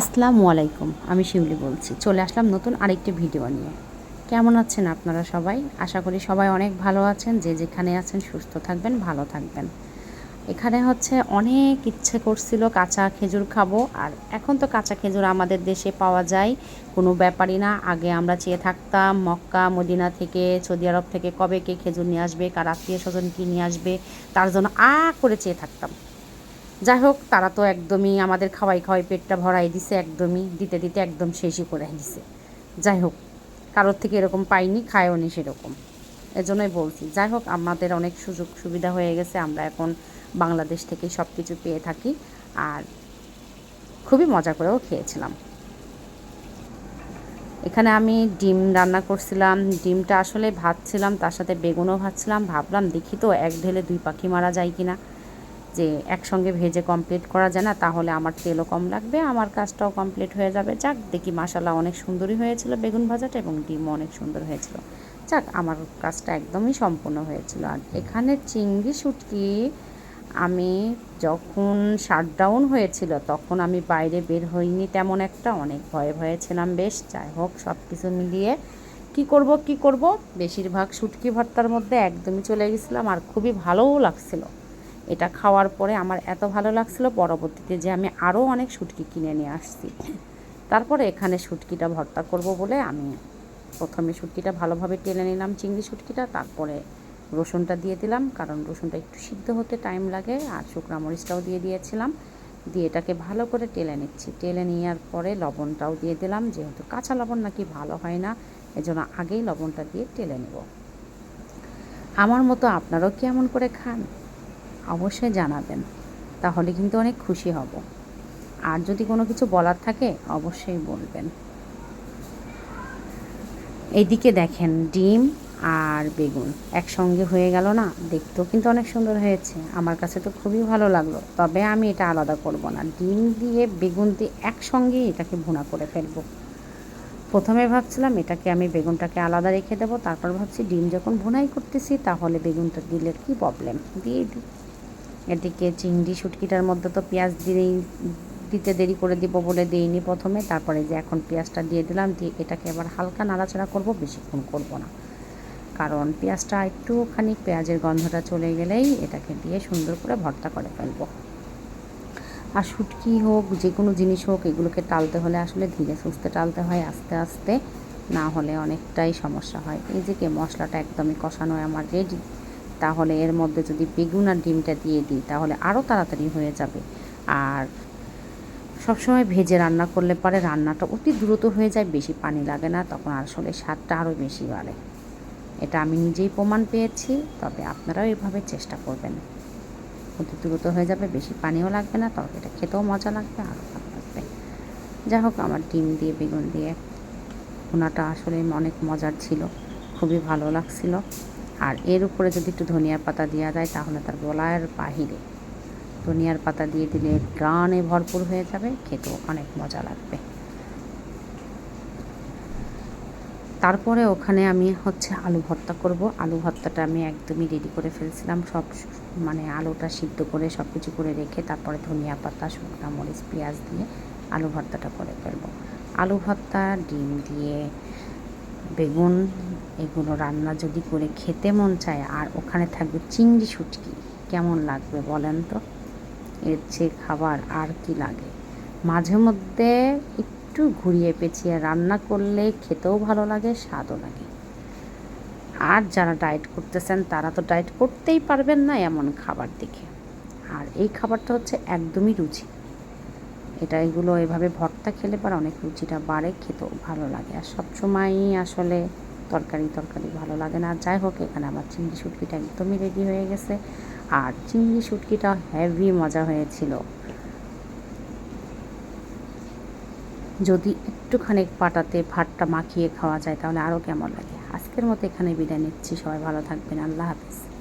আসসালামু আলাইকুম, আমি শিউলি বলছি। চলে আসলাম নতুন আরেকটি ভিডিও নিয়ে। কেমন আছেন আপনারা সবাই? আশা করি সবাই অনেক ভালো আছেন, যে যেখানে আছেন সুস্থ থাকবেন, ভালো থাকবেন। এখানে হচ্ছে অনেক ইচ্ছে করছিল কাঁচা খেজুর খাব, আর এখন তো কাঁচা খেজুর আমাদের দেশে পাওয়া যায়, কোনো ব্যাপারই না। আগে আমরা চেয়ে থাকতাম মক্কা, মদিনা থেকে, সৌদি আরব থেকে কবে কে খেজুর নিয়ে আসবে, কার আত্মীয় স্বজন কী নিয়ে আসবে, তার জন্য আ করে চেয়ে থাকতাম। যাই হোক, তারা তো একদমই আমাদের খাওয়াই খাওয়াই পেটটা ভরাই দিছে, একদমই দিতে দিতে একদম শেষই করে দিছে। যাই হোক, কারোর থেকে এরকম পাইনি, খায়ও নি সেরকম। এজন্যই বলছি। যাই হোক, আমাদের অনেক সুযোগ সুবিধা হয়ে গেছে, আমরা এখন বাংলাদেশ থেকে সব কিছু পেয়ে থাকি। আর খুবই মজা করেও খেয়েছিলাম। এখানে আমি ডিম রান্না করছিলাম। ডিমটা আসলে ভাজছিলাম, তার সাথে বেগুনও ভাজছিলাম। ভাবলাম দেখি তো, এক ঢেলে দুই পাখি মারা যায় কিনা। যে একসঙ্গে ভেজে কমপ্লিট করা যায় না, তাহলে আমার তেলও কম লাগবে, আমার কাজটাও কমপ্লিট হয়ে যাবে। যাক, দেখি মাসালা অনেক সুন্দরই হয়েছিল বেগুন ভাজাটা এবং ডিমও অনেক সুন্দর হয়েছিল। যাক, আমার কাজটা একদমই সম্পূর্ণ হয়েছিল। আর এখানে চিংড়ি শুটকি আমি যখন শাটডাউন হয়েছিল, তখন আমি বাইরে বের হইনি তেমন একটা, অনেক ভয়ে ভয়ে ছিলাম, বেশ, যাই হোক সব কিছু মিলিয়ে কি করব কি করব? বেশিরভাগ শুটকি ভর্তার মধ্যে একদমই চলে গেছিলাম, আর খুবই ভালোও লাগছিল। এটা খাওয়ার পরে আমার এত ভালো লাগছিল পরবর্তীতে যে আমি আরও অনেক শুটকি কিনে নিয়ে আসছি। তারপরে এখানে শুটকিটা ভর্তা করব বলে আমি প্রথমে শুটকিটা ভালোভাবে টেনে নিলাম, চিংড়ি শুটকিটা, তারপরে রসুনটা দিয়ে দিলাম, কারণ রসুনটা একটু সিদ্ধ হতে টাইম লাগে, আর শুকনা মরিচটাও দিয়ে দিয়েছিলাম। দিয়ে এটাকে ভালো করে টেলে নিচ্ছি। টেলে নেওয়ার পরে লবণটাও দিয়ে দিলাম, যেহেতু কাঁচা লবণ নাকি ভালো হয় না, এজন্য আগেই লবণটা দিয়ে টেলে নেব। আমার মতো আপনারাও কেমন করে খান? অবশ্যই জানাবেন, তাহলে কিন্তু অনেক খুশি হব। আর যদি কোনো কিছু বলার থাকে, অবশ্যই বলবেন। এইদিকে দেখেন ডিম আর বেগুন একসঙ্গে হয়ে গেল না, দেখতেও কিন্তু অনেক সুন্দর হয়েছে। আমার কাছে তো খুবই ভালো লাগল, তবে আমি এটা আলাদা করব না। ডিম দিয়ে বেগুন দিয়ে একসঙ্গে এটাকে ভুনা করে ফেলব। প্রথমে ভাবছিলাম এটাকে আমি বেগুনটাকে আলাদা রেখে দেবো, তারপর ভাবছি ডিম যখন ভুনাই করতেছি, তাহলে বেগুনটা দিলে কি প্রবলেম দিয়ে দিই। এদিকে চিংড়ি শুটকিটার মধ্যে তো পেঁয়াজ দিলেই দিতে দেরি করে দিব বলে দিইনি প্রথমে। তারপরে যে এখন পেঁয়াজটা দিয়ে দিলাম, দিয়ে এটাকে এবার হালকা নাড়াচাড়া করব, বেশিক্ষণ করব না। কারণ পেঁয়াজটা একটুখানি পেঁয়াজের গন্ধটা চলে গেলেই এটাকে দিয়ে সুন্দর করে ভর্তা করে ফেলব। আর শুটকি হোক, যে কোনো জিনিস হোক, এগুলোকে টালতে হলে আসলে ধীরে সুস্থে টালতে হয়, আস্তে আস্তে। না হলে অনেকটাই সমস্যা হয়। এই যে কে মশলাটা একদমই কষানো আমার রেডি তাহলে এর মধ্যে যদি বেগুন আর ডিমটা দিয়ে দিই, তাহলে আরও তাড়াতাড়ি হয়ে যাবে। আর সবসময় ভেজে রান্না করলে পরে রান্নাটা অতি দ্রুত হয়ে যায়, বেশি পানি লাগে না, তখন আসলে স্বাদটা আরও বেশি বাড়ে। এটা আমি নিজেই প্রমাণ পেয়েছি, তবে আপনারাও এভাবে চেষ্টা করবেন। অতি দ্রুত হয়ে যাবে, বেশি পানিও লাগবে না তবে এটা খেতেও মজা লাগবে আরও ভালো লাগবে। যাই হোক, আমার ডিম দিয়ে, বেগুন দিয়ে ভুনাটা আসলে অনেক মজার ছিল, খুবই ভালো লাগছিল। আর এর উপরে যদি একটু ধনিয়ার পাতা দেওয়া যায়, তাহলে তার গলার বাহিরে ধনিয়ার পাতা দিয়ে দিলে গ্রানে ভরপুর হয়ে যাবে, খেতেও অনেক মজা লাগবে। তারপরে ওখানে আমি হচ্ছে আলু ভর্তা করব। আলু ভর্তাটা আমি একদমই রেডি করে ফেলছিলাম। সব মানে আলুটা সিদ্ধ করে সব কিছু করে রেখে তারপরে ধনিয়া পাতা, শুকনো মরিচ, পেঁয়াজ দিয়ে আলু ভর্তাটা করে ফেলব। আলু ভর্তা, ডিম দিয়ে, বেগুন এগুলো রান্না যদি করে খেতে মন চায়, আর ওখানে থাকবে চিংড়ি শুটকি, কেমন লাগবে বলেন তো? এর চেয়ে খাবার আর কি লাগে? মাঝে মধ্যে একটু ঘুরিয়ে পেঁচিয়ে রান্না করলে খেতেও ভালো লাগে, স্বাদও লাগে। আর যারা ডায়েট করতেছেন, তারা তো ডায়েট করতেই পারবেন না এমন খাবার দেখে। আর এই খাবারটা হচ্ছে একদমই রুচি। এটা এগুলো এভাবে ভর্তা খেলে পর অনেক রুচিটা বাড়ে, খেতেও ভালো লাগে। আর সবসময়ই আসলে তরকারি তরকারি ভালো লাগে না। যাই হোক, এখানে আমার চিংড়ি শুটকিটা একদমই রেডি হয়ে গেছে। আর চিংড়ি শুটকিটা হেভি মজা হয়েছিল। যদি একটুখানি পাটাতে ভাতটা মাখিয়ে খাওয়া যায়, তাহলে আরও কেমন লাগে? আজকের মতো এখানে বিদায় নিচ্ছি। সবাই ভালো থাকবেন। আল্লাহ হাফিজ।